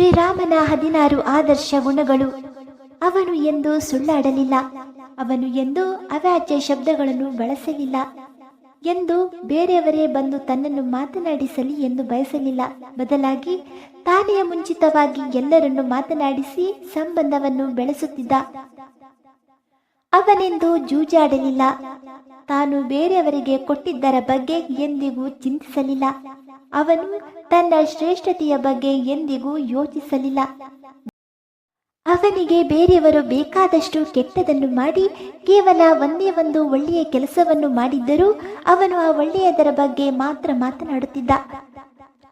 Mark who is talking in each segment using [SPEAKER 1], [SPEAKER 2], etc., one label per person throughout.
[SPEAKER 1] ಶ್ರೀರಾಮನ ಹದಿನಾರು ಆದರ್ಶ ಗುಣಗಳು. ಅವನು ಎಂದು ಸುಳ್ಳಾಡಲಿಲ್ಲ. ಅವನು ಎಂದು ಅವ್ಯಾಜ್ಯ ಶಬ್ದಗಳನ್ನು ಬಳಸಲಿಲ್ಲ. ಎಂದು ಬೇರೆಯವರೇ ಬಂದು ತನ್ನನ್ನು ಮಾತನಾಡಿಸಲಿ ಎಂದು ಬಯಸಲಿಲ್ಲ. ಬದಲಾಗಿ ತಾನೇ ಮುಂಚಿತವಾಗಿ ಎಲ್ಲರನ್ನು ಮಾತನಾಡಿಸಿ ಸಂಬಂಧವನ್ನು ಬೆಳೆಸುತ್ತಿದ್ದ. ಅವನೆಂದು ಜೂಜಾಡಲಿಲ್ಲ. ತಾನು ಬೇರೆಯವರಿಗೆ ಕೊಟ್ಟಿದ್ದರ ಬಗ್ಗೆ ಎಂದಿಗೂ ಚಿಂತಿಸಲಿಲ್ಲ. ಅವನು ತನ್ನ ಶ್ರೇಷ್ಠತೆಯ ಬಗ್ಗೆ ಎಂದಿಗೂ ಯೋಚಿಸಲಿಲ್ಲ. ಅವನಿಗೆ ಬೇರೆಯವರು ಬೇಕಾದಷ್ಟು ಕೆಟ್ಟದನ್ನು ಮಾಡಿ, ಕೇವಲ ಒಂದೇ ಒಂದು ಒಳ್ಳೆಯ ಕೆಲಸವನ್ನು ಮಾಡಿದ್ದರೂ ಅವನು ಆ ಒಳ್ಳೆಯದರ ಬಗ್ಗೆ ಮಾತ್ರ ಮಾತನಾಡುತ್ತಿದ್ದ.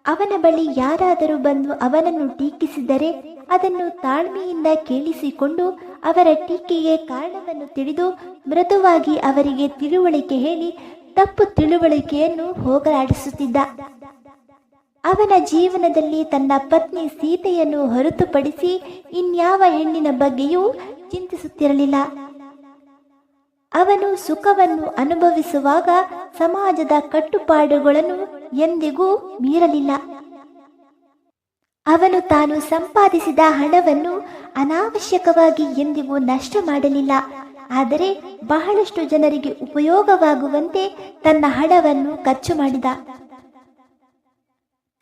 [SPEAKER 1] ಅವನ ಬಳಿ ಯಾರಾದರೂ ಬಂದು ಅವನನ್ನು ಟೀಕಿಸಿದರೆ ಅದನ್ನು ತಾಳ್ಮೆಯಿಂದ ಕೇಳಿಸಿಕೊಂಡು ಅವರ ಟೀಕೆಗೆ ಕಾರಣವನ್ನು ತಿಳಿದು ಮೃದುವಾಗಿ ಅವರಿಗೆ ತಿಳುವಳಿಕೆ ಹೇಳಿ, ತಪ್ಪು ತಿಳುವಳಿಕೆಯನ್ನು ಹೋಗಲಾಡಿಸುತ್ತಿದ್ದ. ಅವನ ಜೀವನದಲ್ಲಿ ತನ್ನ ಪತ್ನಿ ಸೀತೆಯನ್ನು ಹೊರತುಪಡಿಸಿ ಇನ್ಯಾವ ಹೆಣ್ಣಿನ ಬಗ್ಗೆಯೂ ಚಿಂತಿಸುತ್ತಿರಲಿಲ್ಲ. ಅವನು ಸುಖವನ್ನು ಅನುಭವಿಸುವಾಗ ಸಮಾಜದ ಕಟ್ಟುಪಾಡುಗಳನ್ನು ಎಂದಿಗೂ ಮೀರಲಿಲ್ಲ. ಅವನು ತಾನು ಸಂಪಾದಿಸಿದ ಹಣವನ್ನು ಅನಾವಶ್ಯಕವಾಗಿ ಎಂದಿಗೂ ನಷ್ಟ ಮಾಡಲಿಲ್ಲ. ಆದರೆ ಬಹಳಷ್ಟು ಜನರಿಗೆ ಉಪಯೋಗವಾಗುವಂತೆ ತನ್ನ ಹಣವನ್ನು ಖರ್ಚು ಮಾಡಿದ.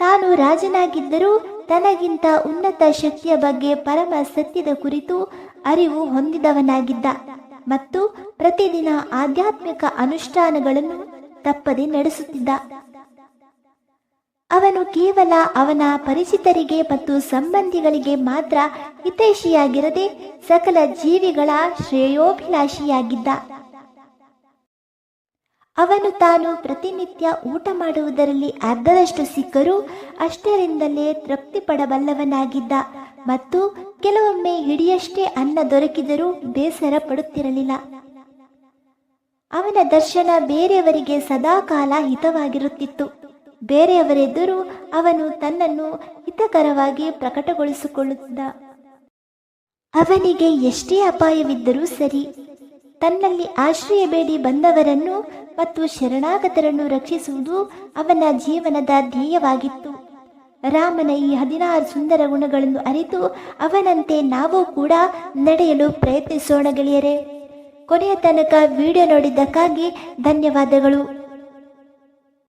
[SPEAKER 1] ತಾನು ರಾಜನಾಗಿದ್ದರೂ ತನಗಿಂತ ಉನ್ನತ ಶಕ್ತಿಯ ಬಗ್ಗೆ ಪರಮ ಸತ್ಯದ ಕುರಿತು ಅರಿವು ಹೊಂದಿದವನಾಗಿದ್ದ ಮತ್ತು ಪ್ರತಿದಿನ ಆಧ್ಯಾತ್ಮಿಕ ಅನುಷ್ಠಾನಗಳನ್ನು ತಪ್ಪದೆ ನಡೆಸುತ್ತಿದ್ದ. ಅವನು ಕೇವಲ ಅವನ ಪರಿಚಿತರಿಗೆ ಮತ್ತು ಸಂಬಂಧಿಗಳಿಗೆ ಮಾತ್ರ ಹಿತೈಷಿಯಾಗಿರದೆ ಸಕಲ ಜೀವಿಗಳ ಶ್ರೇಯೋಭಿಲಾಷಿಯಾಗಿದ್ದ. ಅವನು ತಾನು ಪ್ರತಿನಿತ್ಯ ಊಟ ಮಾಡುವುದರಲ್ಲಿ ಅರ್ಧದಷ್ಟು ಸಿಕ್ಕರೂ ಅಷ್ಟರಿಂದಲೇ ತೃಪ್ತಿ ಪಡಬಲ್ಲವನಾಗಿದ್ದ ಮತ್ತು ಕೆಲವೊಮ್ಮೆ ಹಿಡಿಯಷ್ಟೇ ಅನ್ನ ದೊರಕಿದರೂ ಬೇಸರ ಪಡುತ್ತಿರಲಿಲ್ಲ. ಅವನ ದರ್ಶನ ಬೇರೆಯವರಿಗೆ ಸದಾಕಾಲ ಹಿತವಾಗಿರುತ್ತಿತ್ತು. ಬೇರೆಯವರೆದುರು ಅವನು ತನ್ನನ್ನು ಹಿತಕರವಾಗಿ ಪ್ರಕಟಗೊಳಿಸಿಕೊಳ್ಳುತ್ತಿದ್ದ. ಅವನಿಗೆ ಎಷ್ಟೇ ಅಪಾಯವಿದ್ದರೂ ಸರಿ. ತನ್ನಲ್ಲಿ ಆಶ್ರಯ ಬೇಡಿ ಬಂದವರನ್ನು ಮತ್ತು ಶರಣಾಗತರನ್ನು ರಕ್ಷಿಸುವುದು ಅವನ ಜೀವನದ ಧ್ಯೇಯವಾಗಿತ್ತು. ರಾಮನ ಈ ಹದಿನಾರು ಸುಂದರ ಗುಣಗಳನ್ನು ಅರಿತು ಅವನಂತೆ ನಾವು ಕೂಡ ನಡೆಯಲು ಪ್ರಯತ್ನಿಸೋಣ ಗೆಳೆಯರೆ. ಕೊನೆಯ ತನಕ ವಿಡಿಯೋ ನೋಡಿದ್ದಕ್ಕಾಗಿ ಧನ್ಯವಾದಗಳು.